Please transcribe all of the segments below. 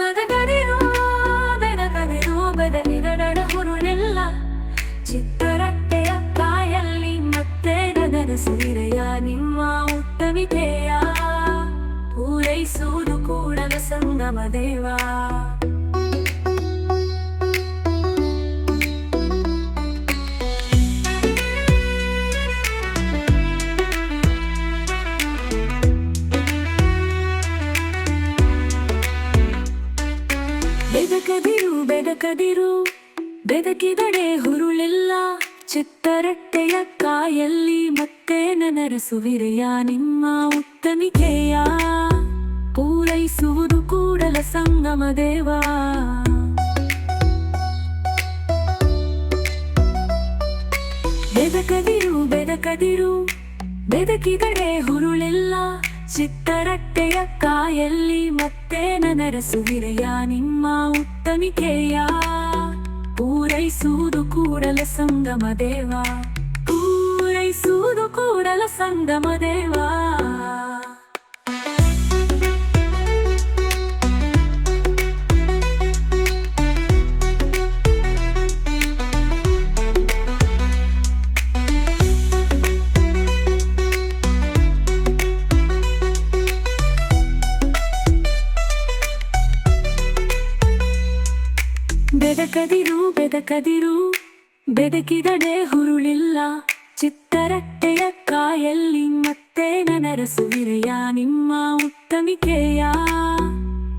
ಬದಕದಿರು ಬೆದಕದಿರು ಬದಲಿಗಡಡ ಹುರುಳೆಲ್ಲ. ಚಿತ್ತರಟ್ಟೆಯ ಕಾಯಲ್ಲಿ ಮತ್ತೆ ನಗರ ಸೀರೆಯ ನಿಮ್ಮ ಉತ್ತಮಿತೆಯ. ಪೂರೈಸುವುದು ಕೂಡಲ ಸಂಗಮ ದೇವ. ಬೆದಕದಿರು ಬೆದಕದಿರು. ಬೆದಕಿದಡೆ ಹುರುಳಿಲ್ಲ, ಚಿತ್ತರಟ್ಟೆಯ ಕಾಯಲ್ಲಿ ಮತ್ತೆ ನನರಸುವಿರೆಯ ನಿಮ್ಮ ಉತ್ತಮಿಕೆಯ ಪೂರೈಸುವುದು ಕೂಡಲ ಸಂಗಮ ದೇವಾ. ಬೆದಕದಿರು ಬೆದಕದಿರು. ಬೆದಕಿದಡೆ ಹುರುಳೆಲ್ಲ ಚಿತ್ತರಟ್ಟೆಯ ಕಾಯಲ್ಲಿ ಮತ್ತೆ ನನರಸುವಿರೆಯ ನಿಮ್ಮ ಉತ್ತಮಿಕೆಯ. ಪೂರೈಸುವುದು ಕೂಡಲ ಸಂಗಮ ದೇವ. ಪೂರೈಸುವುದು ಕೂಡಲ ಸಂಗಮ ದೇವ. ಬೆದಕದಿರು ಬೆದಕದಿರು. ಬೆದಕಿದಡೆ ಹುರುಳಿಲ್ಲ. ಚಿತ್ತರಟ್ಟೆಯ ಕಾಯಲ್ಲಿ ಮತ್ತೆ ನನರಸುವಿರೆಯ ನಿಮ್ಮ ಉತ್ತಮಿಕೆಯ.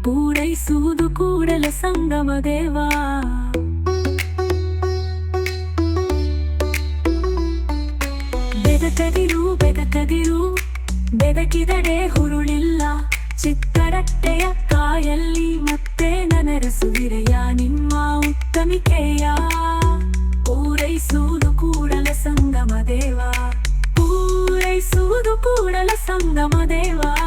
ಪೂರೈಸುವುದು ಕೂಡಲ ಸಂಗಮ ದೇವಾ. ಬೆದಕದಿರು ಬೆದಕದಿರು. ಬೆದಕಿದಡೆ ಹುರುಳಿಲ್ಲ. ಚಿತ್ತರಟ್ಟೆಯ ಕಾಯಲ್ಲಿ சிங்கம தேவா